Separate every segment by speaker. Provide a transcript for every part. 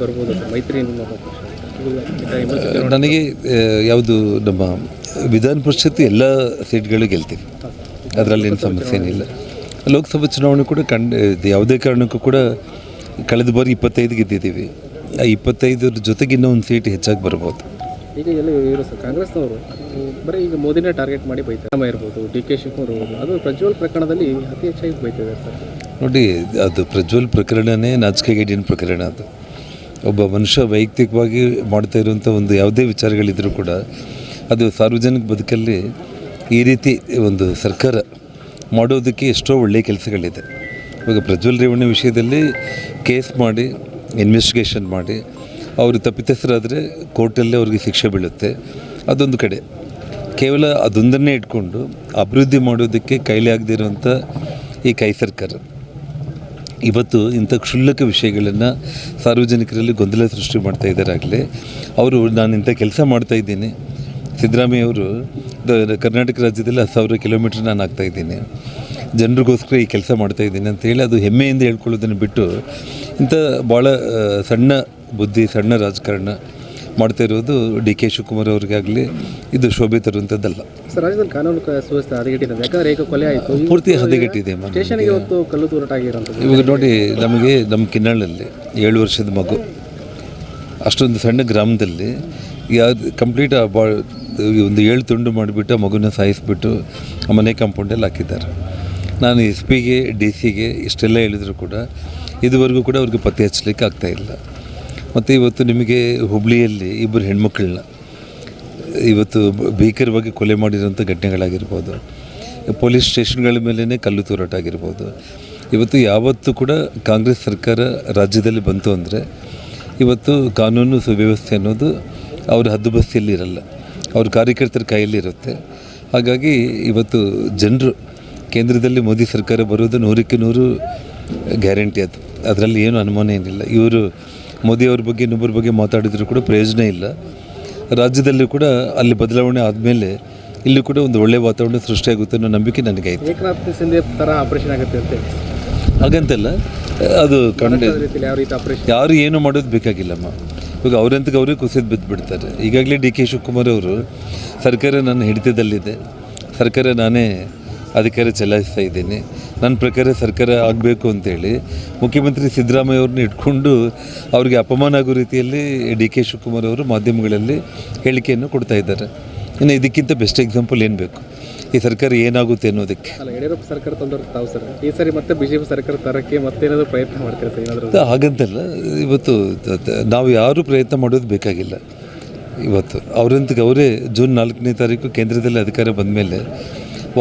Speaker 1: ಬರ್ಬೋದು ಮೈತ್ರಿ
Speaker 2: ನನಗೆ ಯಾವುದು ನಮ್ಮ ವಿಧಾನ ಪರಿಷತ್ ಎಲ್ಲ ಸೀಟ್ಗಳು ಗೆಲ್ತೀವಿ. ಅದರಲ್ಲಿ ಏನು ಸಮಸ್ಯೆ ಏನಿಲ್ಲ. ಲೋಕಸಭಾ ಚುನಾವಣೆ ಕೂಡ ಕಂಡ ಯಾವುದೇ ಕಾರಣಕ್ಕೂ ಕೂಡ ಕಳೆದ ಬಾರಿ ಇಪ್ಪತ್ತೈದು ಗೆದ್ದಿದ್ದೀವಿ. ಆ ಇಪ್ಪತ್ತೈದರ ಜೊತೆಗೆ ಇನ್ನೂ ಒಂದು ಸೀಟ್ ಹೆಚ್ಚಾಗಿ ಬರ್ಬೋದು.
Speaker 1: ಈಗ ಎಲ್ಲ ಇವರು ಕಾಂಗ್ರೆಸ್ನವರು ಬರೀ ಈಗ ಮೋದಿನೇ ಟಾರ್ಗೆಟ್ ಮಾಡಿ ಬೈತಾರೆ. ಇರ್ಬೋದು ಡಿ ಕೆ ಶಿವಕುಮಾರ್ ಅದು ಪ್ರಜ್ವಲ್ ಪ್ರಕರಣದಲ್ಲಿ ಅತಿ ಹೆಚ್ಚಾಗಿ ಬೈತಿದ್ದಾರೆ ಸರ್.
Speaker 2: ನೋಡಿ ಅದು ಪ್ರಜ್ವಲ್ ಪ್ರಕರಣನೇ ನಾಚಿಕೆಗೇಡಿನ ಪ್ರಕರಣ ಅದು. ಒಬ್ಬ ಮನುಷ್ಯ ವೈಯಕ್ತಿಕವಾಗಿ ಮಾಡ್ತಾ ಇರುವಂಥ ಒಂದು ಯಾವುದೇ ವಿಚಾರಗಳಿದ್ದರೂ ಕೂಡ ಅದು ಸಾರ್ವಜನಿಕ ಬದುಕಲ್ಲಿ ಈ ರೀತಿ ಒಂದು ಸರ್ಕಾರ ಮಾಡೋದಕ್ಕೆ ಎಷ್ಟೋ ಒಳ್ಳೆಯ ಕೆಲಸಗಳಿದೆ. ಇವಾಗ ಪ್ರಜ್ವಲ್ ರೇವಣ್ಣ ವಿಷಯದಲ್ಲಿ ಕೇಸ್ ಮಾಡಿ ಇನ್ವೆಸ್ಟಿಗೇಷನ್ ಮಾಡಿ, ಅವರು ತಪ್ಪಿತಸ್ಥರಾದರೆ ಕೋರ್ಟಲ್ಲಿ ಅವ್ರಿಗೆ ಶಿಕ್ಷೆ ಬೀಳುತ್ತೆ. ಅದೊಂದು ಕಡೆ. ಕೇವಲ ಅದೊಂದನ್ನೇ ಇಟ್ಕೊಂಡು ಅಭಿವೃದ್ಧಿ ಮಾಡೋದಕ್ಕೆ ಕೈಲಿ ಆಗದಿರುವಂಥ ಈ ಕೈ ಸರ್ಕಾರ. ಇವತ್ತು ಇಂಥ ಕ್ಷುಲ್ಲಕ ವಿಷಯಗಳನ್ನು ಸಾರ್ವಜನಿಕರಲ್ಲಿ ಗೊಂದಲ ಸೃಷ್ಟಿ ಮಾಡ್ತಾ ಇದ್ದಾರಾಗಲೇ ಅವರು ನಾನು ಇಂಥ ಕೆಲಸ ಮಾಡ್ತಾ ಇದ್ದೀನಿ. ಸಿದ್ದರಾಮಯ್ಯ ಅವರು ಕರ್ನಾಟಕ ರಾಜ್ಯದಲ್ಲಿ ಹತ್ತು ಸಾವಿರ ಕಿಲೋಮೀಟ್ರ್ ನಾನು ಆಗ್ತಾ ಇದ್ದೀನಿ. ಜನರಿಗೋಸ್ಕರ ಈ ಕೆಲಸ ಮಾಡ್ತಾ ಇದ್ದೀನಿ ಅಂತ ಹೇಳಿ ಅದು ಹೆಮ್ಮೆಯಿಂದ ಹೇಳ್ಕೊಳ್ಳೋದನ್ನು ಬಿಟ್ಟು ಇಂಥ ಭಾಳ ಸಣ್ಣ ಬುದ್ಧಿ, ಸಣ್ಣ ರಾಜಕಾರಣ ಮಾಡ್ತಾ ಇರೋದು ಡಿ ಕೆ ಶಿವಕುಮಾರ್ ಅವ್ರಿಗಾಗಲಿ ಇದು ಶೋಭೆ ತರುವಂಥದ್ದಲ್ಲ.
Speaker 1: ಸರ್ ರಾಜ್ಯದಲ್ಲಿ ಕಾನೂನು ಕ- ಸುವ್ಯವಸ್ಥೆ ಹದಗೆಟ್ಟಿದೆ. ಯಾಕಂದ್ರೆ ಈಗ ಕೊಲೆ ಆಯಿತು.
Speaker 2: ಪೂರ್ತಿ ಹದಗೆಟ್ಟಿದೆ ಮನೆ
Speaker 1: ಸ್ಟೇಷನ್ಗೆ ಇವತ್ತು ಕಲ್ಲು ತೂರಾಟಾಗಿರೋಂಥದ್ದು
Speaker 2: ಇವಾಗ ನೋಡಿ ನಮಗೆ ನಮ್ಮ ಕಿನ್ನಾಳಲ್ಲಿ ಏಳು ವರ್ಷದ ಮಗು. ಅಷ್ಟೊಂದು ಸಣ್ಣ ಗ್ರಾಮದಲ್ಲಿ ಯಾವ್ದು ಕಂಪ್ಲೀಟ್ ಬಾ ಒಂದು ಏಳು ತುಂಡು ಮಾಡಿಬಿಟ್ಟು ಆ ಮಗುನ ಸಾಯಿಸಿಬಿಟ್ಟು ಆ ಮನೆ ಕಾಂಪೌಂಡಲ್ಲಿ ಹಾಕಿದ್ದಾರೆ. ನಾನು ಎಸ್ ಪಿಗೆ ಡಿ ಸಿಗೆ ಇಷ್ಟೆಲ್ಲ ಹೇಳಿದರೂ ಕೂಡ ಇದುವರೆಗೂ ಕೂಡ ಅವ್ರಿಗೆ ಪತ್ತೆ ಹಚ್ಚಲಿಕ್ಕೆ ಆಗ್ತಾಯಿಲ್ಲ ಮತ್ತು ಇವತ್ತು ನಿಮಗೆ ಹುಬ್ಳಿಯಲ್ಲಿ ಇಬ್ಬರು ಹೆಣ್ಮಕ್ಳನ್ನ, ಇವತ್ತು ಭೀಕರವಾಗಿ ಕೊಲೆ ಮಾಡಿರೋಂಥ ಘಟನೆಗಳಾಗಿರ್ಬೋದು, ಪೊಲೀಸ್ ಸ್ಟೇಷನ್ಗಳ ಮೇಲೇ ಕಲ್ಲು ತೂರಾಟ ಆಗಿರ್ಬೋದು ಇವತ್ತು ಯಾವತ್ತೂ ಕೂಡ ಕಾಂಗ್ರೆಸ್ ಸರ್ಕಾರ ರಾಜ್ಯದಲ್ಲಿ ಬಂತು ಅಂದರೆ ಇವತ್ತು ಕಾನೂನು ಸುವ್ಯವಸ್ಥೆ ಅನ್ನೋದು ಅವ್ರ ಹದ್ದುಬಸ್ತಿಯಲ್ಲಿ ಇರಲ್ಲ, ಅವ್ರ ಕಾರ್ಯಕರ್ತರ ಕೈಯಲ್ಲಿ ಇರುತ್ತೆ. ಹಾಗಾಗಿ ಇವತ್ತು ಜನರು ಕೇಂದ್ರದಲ್ಲಿ ಮೋದಿ ಸರ್ಕಾರ ಬರೋದು ನೂರಕ್ಕೆ ನೂರು ಗ್ಯಾರಂಟಿ ಅದು, ಅದರಲ್ಲಿ ಏನು ಅನುಮಾನ ಏನಿಲ್ಲ. ಇವರು ಮೋದಿ ಅವ್ರ ಬಗ್ಗೆ ಇನ್ನೊಬ್ಬರ ಬಗ್ಗೆ ಮಾತಾಡಿದ್ರು ಕೂಡ ಪ್ರಯೋಜನ ಇಲ್ಲ. ರಾಜ್ಯದಲ್ಲೂ ಕೂಡ ಅಲ್ಲಿ ಬದಲಾವಣೆ ಆದಮೇಲೆ ಇಲ್ಲಿ ಕೂಡ ಒಂದು ಒಳ್ಳೆಯ ವಾತಾವರಣ ಸೃಷ್ಟಿಯಾಗುತ್ತೆ ಅನ್ನೋ ನಂಬಿಕೆ ನನಗೆ
Speaker 1: ಆಪರೇಷನ್ ಆಗುತ್ತೆ ಅಂತ
Speaker 2: ಹಾಗಂತಲ್ಲ ಅದು ಕಂಡು ಯಾರು ಏನು ಮಾಡೋದು ಬೇಕಾಗಿಲ್ಲಮ್ಮ. ಇವಾಗ ಅವ್ರಂತಕ್ಕೆ ಅವರೇ ಕುಸಿದು ಬಿದ್ದು ಬಿಡ್ತಾರೆ ಈಗಾಗಲೇ ಡಿ ಕೆ ಶಿವಕುಮಾರ್ ಅವರು ಸರ್ಕಾರ ನನ್ನ ಹಿಡಿತದಲ್ಲಿದೆ. ಸರ್ಕಾರ ನಾನೇ ಅಧಿಕಾರ ಚಲಾಯಿಸ್ತಾ ಇದ್ದೀನಿ. ನನ್ನ ಪ್ರಕಾರ ಸರ್ಕಾರ ಆಗಬೇಕು ಅಂತೇಳಿ ಮುಖ್ಯಮಂತ್ರಿ ಸಿದ್ದರಾಮಯ್ಯ ಅವ್ರನ್ನ ಇಟ್ಕೊಂಡು ಅವರಿಗೆ ಅಪಮಾನ ಆಗೋ ರೀತಿಯಲ್ಲಿ ಡಿ ಕೆ ಶಿವಕುಮಾರ್ ಅವರು ಮಾಧ್ಯಮಗಳಲ್ಲಿ ಹೇಳಿಕೆಯನ್ನು ಕೊಡ್ತಾ ಇದ್ದಾರೆ. ಇನ್ನು ಇದಕ್ಕಿಂತ ಬೆಸ್ಟ್ ಎಕ್ಸಾಂಪಲ್ ಏನು ಬೇಕು? ಈ ಸರ್ಕಾರ ಏನಾಗುತ್ತೆ ಅನ್ನೋದಕ್ಕೆ.
Speaker 1: ಯಡಿಯೂರಪ್ಪ ಸರ್ಕಾರ ತಂದವರು ತಾವು ಸರ್. ಈ ಸರಿ ಮತ್ತೆ ಬಿಜೆಪಿ ಸರ್ಕಾರ ತರಕ್ಕೆ ಮತ್ತೇನಾದ್ರು ಪ್ರಯತ್ನ
Speaker 2: ಹಾಗಂತಲ್ಲ ಇವತ್ತು ನಾವು ಯಾರೂ ಪ್ರಯತ್ನ ಮಾಡೋದು ಬೇಕಾಗಿಲ್ಲ. ಇವತ್ತು ಅವರಂತಕ್ಕೆ ಅವರೇ ಜೂನ್ ನಾಲ್ಕನೇ ತಾರೀಕು ಕೇಂದ್ರದಲ್ಲಿ ಅಧಿಕಾರ ಬಂದ ಮೇಲೆ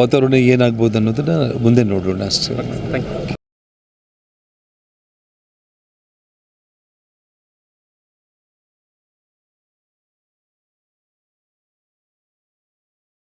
Speaker 2: ವಾತಾವರಣ ಏನಾಗ್ಬೋದು ಅನ್ನೋದನ್ನು ಮುಂದೆ ನೋಡೋಣ ಅಷ್ಟೇ.
Speaker 1: Thank you